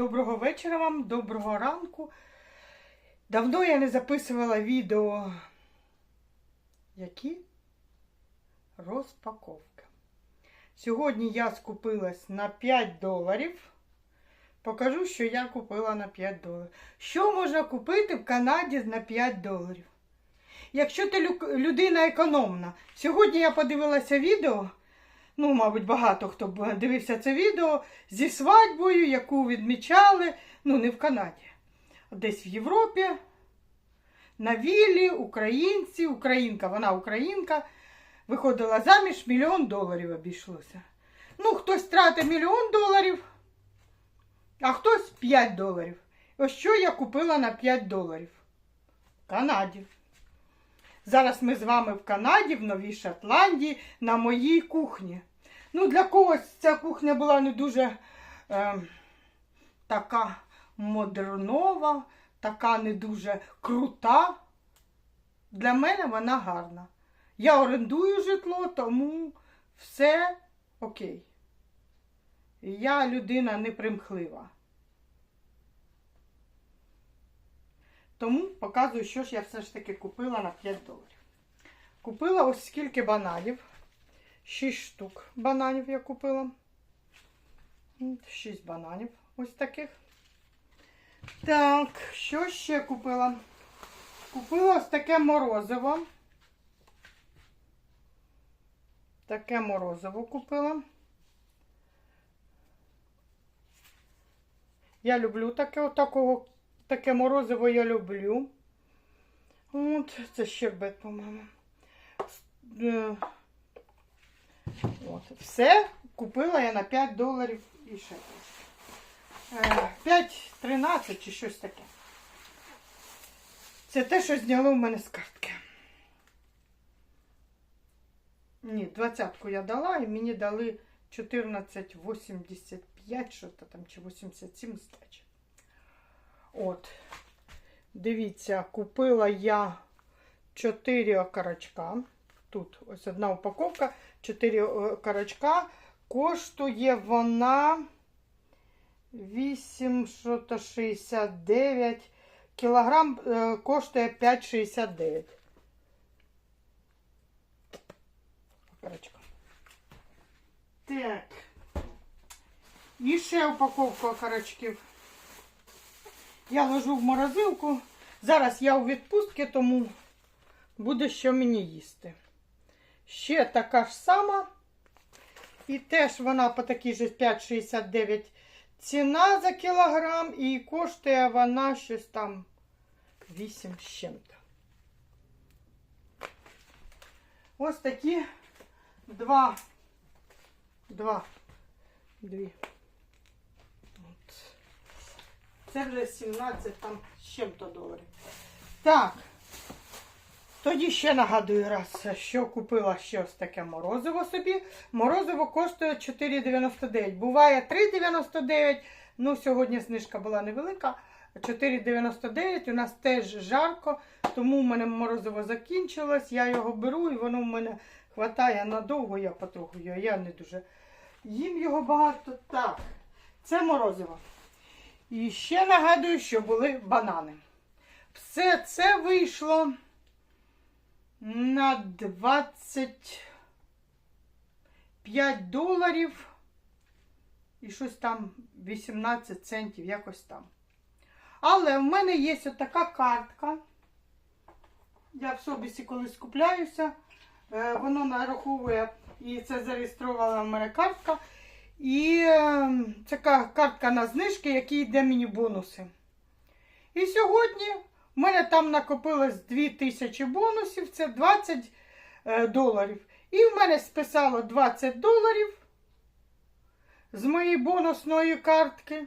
Доброго вечора вам, доброго ранку. Давно я не записувала відео. Які? Розпаковка. Сьогодні я скупилась на 5 доларів. Покажу, що я купила на 5 доларів. Що можна купити в Канаді на 5 доларів? Якщо ти людина економна, сьогодні я подивилася відео. Ну, мабуть, багато хто дивився це відео зі свадьбою, яку відмічали, ну, не в Канаді, а десь в Європі. На віллі, українці, українка, вона українка, виходила заміж, мільйон доларів обійшлося. Ну, хтось тратить мільйон доларів, а хтось 5 доларів. Ось що я купила на 5 доларів. В Канаді. Зараз ми з вами в Канаді, в Новій Шотландії, на моїй кухні. Ну, для когось ця кухня була не дуже е, така модернова, така не дуже крута. Для мене вона гарна. Я орендую житло, тому все окей. Я людина непримхлива. Тому показую, що ж я все ж таки купила на 5 доларів. Купила ось скільки бананів. 6 штук бананів я купила. 6 бананів ось таких. Так, що ще купила? Купила ось таке морозиво. Таке морозиво купила. Я люблю таке отакого, таке морозиво я люблю. От, це щербет, по-моєму. Е, От, все купила я на 5 доларів і ще трошки. 5-13 чи щось таке. Це те, що зняло в мене з картки. Ні, двадцятку я дала і мені дали 14,85, що то там, чи 87 здачі. От. Дивіться, купила я 4 окорочка. Тут ось одна упаковка, 4 окорочка. Коштує вона 8, що то 69. Кілограм е, коштує 5,69. Окорочка. Так. І ще упаковку окорочків. Я ложу в морозилку. Зараз я у відпустці, тому буде що мені їсти. Ще така ж сама. І теж вона по такій же 5,69 ціна за кілограм. І коштує вона щось там 8 з чим-то. Ось такі два. Два. Дві. Це вже 17 там з чим-то доларів. Так. Тоді ще нагадую раз, що купила ще ось таке морозиво собі. Морозиво коштує 4,99. Буває 3,99. Ну, сьогодні знижка була невелика. 4,99. У нас теж жарко, тому в мене морозиво закінчилось. Я його беру і воно в мене хватає надовго, я потроху його. Я не дуже їм його багато. Так, це морозиво. І ще нагадую, що були банани. Все це вийшло на 25 доларів і щось там 18 центів, якось там. Але в мене є така картка. Я в собісі колись купляюся. Е, Воно нараховує, і це зареєстрована в мене картка. І е, це картка на знижки, які йде мені бонуси. І сьогодні у мене там накопилось 2000 бонусів, це 20 е, доларів. І в мене списало 20 доларів з моєї бонусної картки.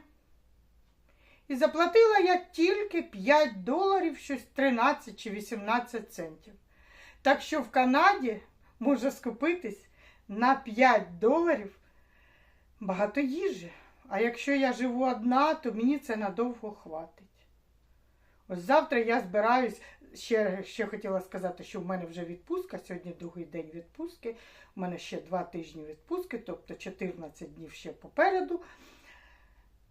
І заплатила я тільки 5 доларів, щось 13 чи 18 центів. Так що в Канаді може скупитись на 5 доларів багато їжі. А якщо я живу одна, то мені це надовго хватить. Ось завтра я збираюсь. Ще, ще хотіла сказати, що в мене вже відпустка. Сьогодні другий день відпустки. У мене ще два тижні відпустки, тобто 14 днів ще попереду.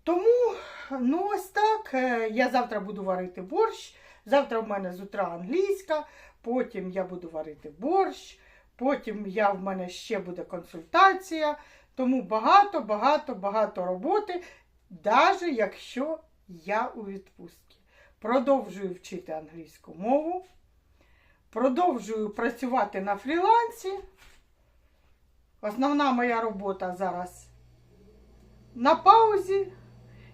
Тому ну ось так. Е, Я завтра буду варити борщ. Завтра в мене з утра англійська, потім я буду варити борщ, потім я, в мене ще буде консультація. Тому багато, багато, багато роботи, навіть якщо я у відпустці. Продовжую вчити англійську мову, продовжую працювати на фрілансі. Основна моя робота зараз на паузі.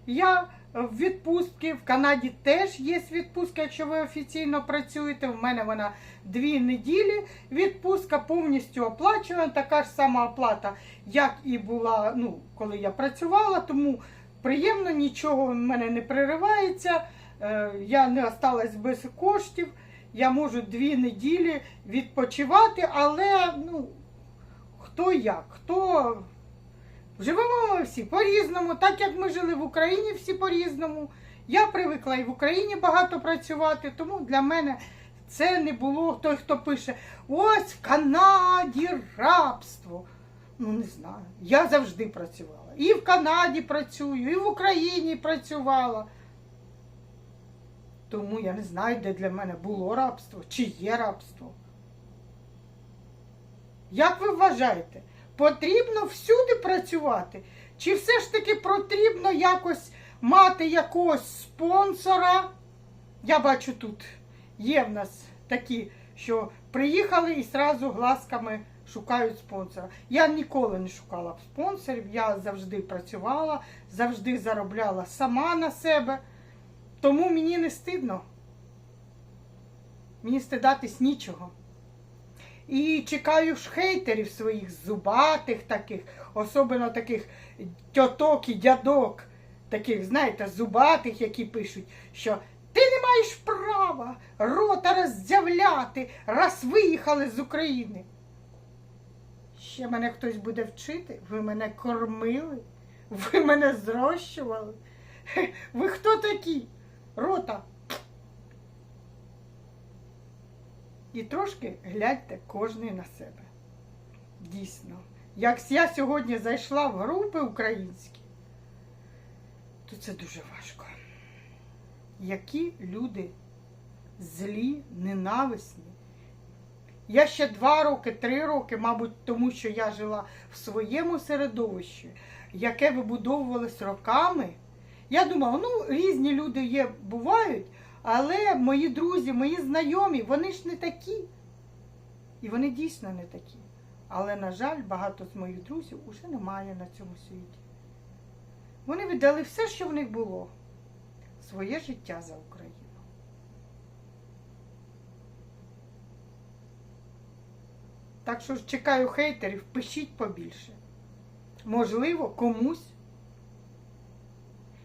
Я в відпустці. В Канаді теж є відпустка, якщо ви офіційно працюєте. В мене вона дві неділі. Відпустка повністю оплачувана. Така ж сама оплата, як і була, ну, коли я працювала. Тому приємно, нічого в мене не приривається. Е, Я не осталась без коштів. Я можу дві неділі відпочивати, але ну, хто як, хто. Живемо ми всі по-різному, так як ми жили в Україні всі по-різному. Я привикла і в Україні багато працювати, тому для мене це не було той, хто пише: ось в Канаді рабство. Ну, не знаю. Я завжди працювала. І в Канаді працюю, і в Україні працювала. Тому я не знаю, де для мене було рабство, чи є рабство. Як ви вважаєте? Потрібно всюди працювати? Чи все ж таки потрібно якось мати якогось спонсора? Я бачу тут є в нас такі, що приїхали і зразу глазками шукають спонсора. Я ніколи не шукала спонсорів, я завжди працювала, завжди заробляла сама на себе. Тому мені не стидно. Мені стидатись нічого. І чекаю ж хейтерів своїх зубатих таких, особливо таких тьоток і дядок, таких, знаєте, зубатих, які пишуть, що ти не маєш права рота роззявляти, раз виїхали з України. Ще мене хтось буде вчити, ви мене кормили, ви мене зрощували. Ви хто такі? Рота. І трошки гляньте кожний на себе. Дійсно. Як я сьогодні зайшла в групи українські, то це дуже важко. Які люди злі, ненависні. Я ще два роки, три роки, мабуть, тому що я жила в своєму середовищі, яке вибудовувалось роками. Я думала, ну, різні люди є, бувають, але мої друзі, мої знайомі, вони ж не такі. І вони дійсно не такі. Але, на жаль, багато з моїх друзів уже немає на цьому світі. Вони віддали все, що в них було, своє життя за Україну. Так що чекаю хейтерів, пишіть побільше. Можливо, комусь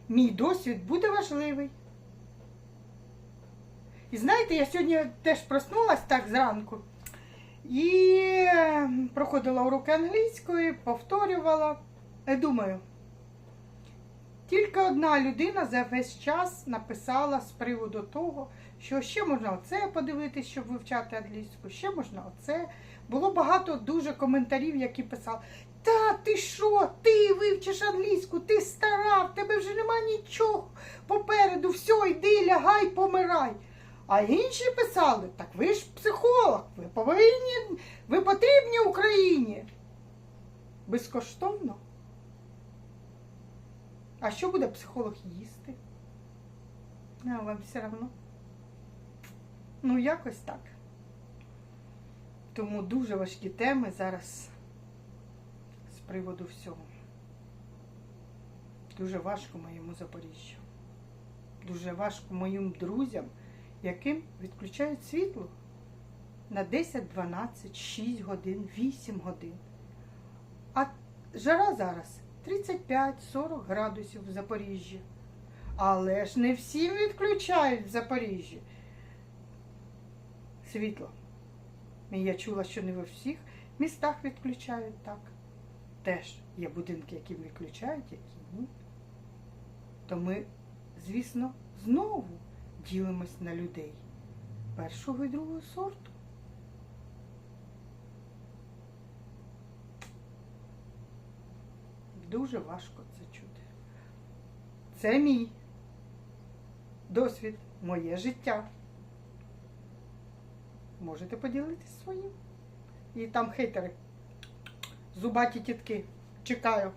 мій досвід буде важливий. І знаєте, я сьогодні теж проснулась так зранку і е, проходила уроки англійської, повторювала. І думаю, тільки одна людина за весь час написала з приводу того, що ще можна оце подивитись, щоб вивчати англійську, ще можна оце. Було багато дуже коментарів, які писали: Та ти що? Ти вивчиш англійську, ти стара, в тебе вже нема нічого попереду, все, йди, лягай, помирай. А інші писали, так ви ж психолог, ви повинні, ви потрібні Україні. Безкоштовно. А що буде психолог їсти? А вам все одно. Ну, якось так. Тому дуже важкі теми зараз приводу всього. Дуже важко моєму Запоріжжю. Дуже важко моїм друзям, яким відключають світло на 10, 12, 6 годин, 8 годин. А жара зараз 35-40 градусів в Запоріжжі. Але ж не всім відключають в Запоріжжі світло. І я чула, що не во всіх містах відключають так. Теж є будинки, які виключають, які ні. То ми, звісно, знову ділимось на людей першого і другого сорту. Дуже важко це чути. Це мій досвід, моє життя. Можете поділитися своїм. І там хейтери. Зубаті тітки. Чекаю.